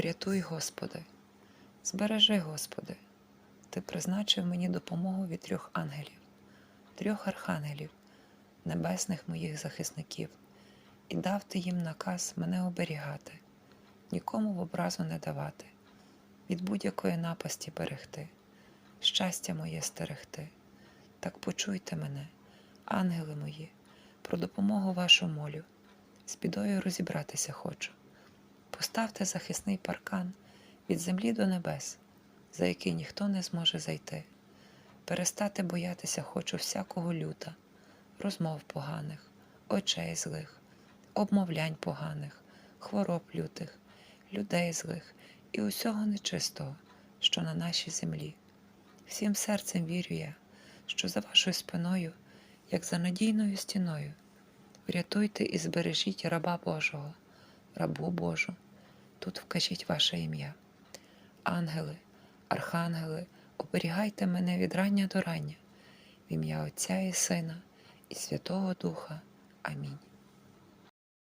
Врятуй, Господи, збережи, Господи, Ти призначив мені допомогу від трьох ангелів, трьох архангелів, небесних моїх захисників, і дав ти їм наказ мене оберігати, нікому в образу не давати, від будь-якої напасті берегти, щастя моє стерегти. Так почуйте мене, ангели мої, про допомогу вашу молю, з бідою розібратися хочу. Поставте захисний паркан від землі до небес, за який ніхто не зможе зайти. Перестати боятися хочу всякого люта, розмов поганих, очей злих, обмовлянь поганих, хвороб лютих, людей злих і усього нечистого, що на нашій землі. Всім серцем вірю я, що за вашою спиною, як за надійною стіною, врятуйте і збережіть раба Божого, рабу Божу. Тут вкажіть ваше ім'я. Ангели, архангели, оберігайте мене від рання до рання, в ім'я Отця і Сина і Святого Духа. Амінь.